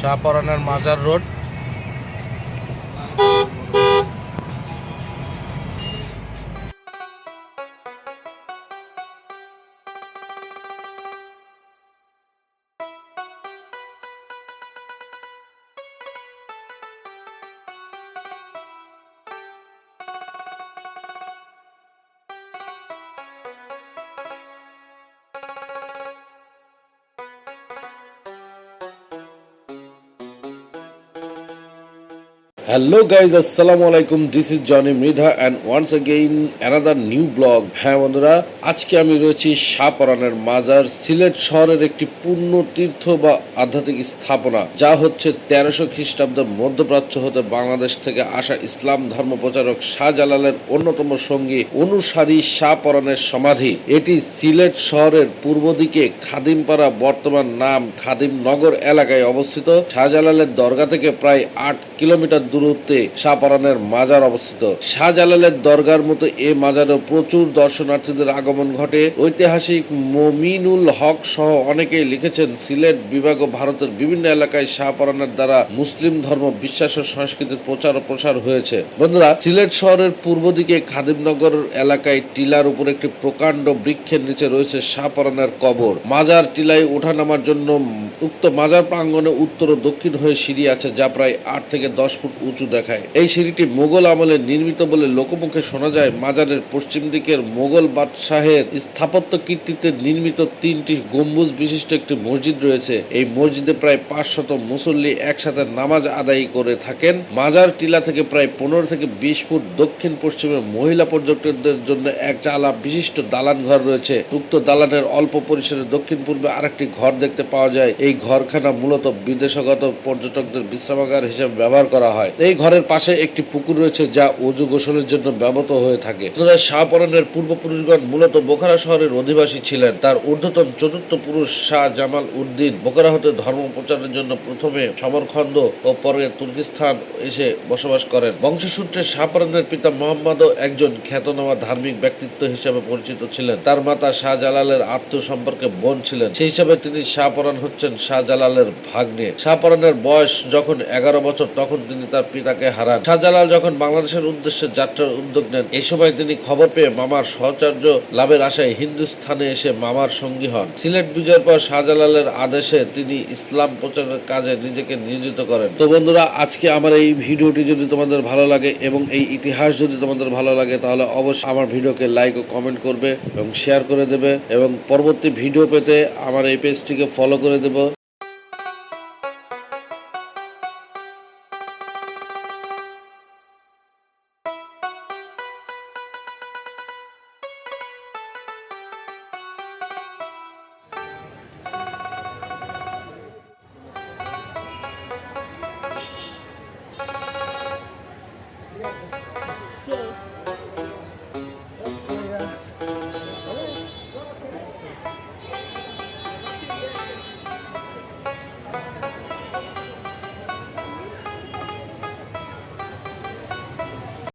শাহপরানের মাজার road. Hello guys আসসালামু আলাইকুম this is Johnny Mridha and once again another new blog হ্যাঁ বন্ধুরা, আজকে আমি রয়েছি শাহপরানের মাজার, সিলেট শহরের একটি পূর্ণ তীর্থ বা আধ্যাত্মিক স্থাপনা, যা হচ্ছে তেরোশো খ্রিস্টাব্দের মধ্যপ্রাচ্য হতে বাংলাদেশ থেকে আসা ইসলাম ধর্ম প্রচারক শাহজালালের অন্যতম সঙ্গী অনুসারী শাহপরানের সমাধি। এটি সিলেট শহরের পূর্ব দিকে খাদিমপাড়া বর্তমান নাম খাদিমনগর এলাকায় অবস্থিত। শাহজালালের দরগা থেকে প্রায় আট কিলোমিটার দূরত্বে শাহপরানের মাজার অবস্থিত। শাহজালালের দরগার মতো এ মাজারে প্রচুর দর্শনার্থীদের আগমন ঘটে। ঐতিহাসিক মমিনুল হক সহ অনেকেই লিখেছেন, সিলেট বিভাগ ও ভারতের বিভিন্ন এলাকায় শাহপরানের দ্বারা মুসলিম ধর্ম, বিশ্বাস ও সংস্কৃতির প্রচার ও প্রসার হয়েছে। বন্ধুরা, সিলেট শহরের পূর্ব দিকে খাদিমনগর এলাকায় টিলার উপর একটি প্রকাণ্ড বৃক্ষের নিচে রয়েছে শাহপরানের কবর। মাজার টিলায় ওঠানামার জন্য উক্ত মাজার প্রাঙ্গনে উত্তর ও দক্ষিণ হয়ে সিঁড়ি আছে, যা প্রায় আট থেকে দশ ফুট উঁচু দেখায়। এই সিঁড়িটি মোগল আমলে নির্মিত বলে লোকমুখে শোনা যায়। মাজারের পশ্চিম দিকের মোগল বাদশাহের স্থাপত্য কীর্তিতে নির্মিত তিনটি গম্বুজ বিশিষ্ট একটি মসজিদ রয়েছে। এই মসজিদে প্রায় পাঁচশত মুসল্লি একসাথে নামাজ আদায় করে থাকেন। মাজার টিলা থেকে প্রায় পনেরো থেকে বিশ ফুট দক্ষিণ পশ্চিমে মহিলা পর্যটকদের জন্য এক চালা বিশিষ্ট দালান ঘর রয়েছে। উক্ত দালানের অল্প পরিসরে দক্ষিণ পূর্বে আরেকটি ঘর দেখতে পাওয়া যায়। এই ঘরখানা মূলত বিদেশগত পর্যটকদের বিশ্রামাগার হিসেবে ব্যবহার করা হয়। এই ঘরের পাশে একটি পুকুর রয়েছে যা অজু গোসলের জন্য ব্যবহৃত হয়ে থাকে। তবে শাহপরনের পূর্বপুরুষগণ মূলত বোখারা শহরের অধিবাসী ছিলেন। তার ঊর্ধ্বতন চতুর্থ পুরুষ শাহ জামাল উদ্দিন বোখারা হতে ধর্ম প্রচারের জন্য প্রথমে সমরখন্দ ও পরে তুর্কিস্তান এসে বসবাস করেন। বংশসূত্রে শাহপরানের পিতা মোহাম্মদও একজন খ্যাতনামা ধার্মিক ব্যক্তিত্ব হিসেবে পরিচিত ছিলেন। তার মাতা শাহজালালের আত্মীয় সম্পর্কে বোন ছিলেন। সেই হিসাবে তিনি শাহপরান হচ্ছেন শাহজালালের ভাগ্নে। শাহপরানের বয়স যখন এগারো বছর, তখন তিনি তার পিতাকে হারান। শাহজালাল যখন বাংলাদেশের উদ্দেশ্যে যাত্রার উদ্যোগ নেন এই সময় তিনি খবর পেয়ে মামার সহচর্য লাভের আশায় হিন্দুস্থানে এসে মামার সঙ্গী হন। সিলেট বিজয়ের পর শাহজালালের আদেশে তিনি ইসলাম প্রচারের কাজে নিজেকে নিয়োজিত করেন। তো বন্ধুরা, আজকে আমার এই ভিডিওটি যদি তোমাদের ভালো লাগে এবং এই ইতিহাস যদি তোমাদের ভালো লাগে, তাহলে অবশ্যই আমার ভিডিওকে লাইক ও কমেন্ট করবে এবং শেয়ার করে দেবে এবং পরবর্তী ভিডিও পেতে আমার এই পেজটিকে ফলো করে দেবে।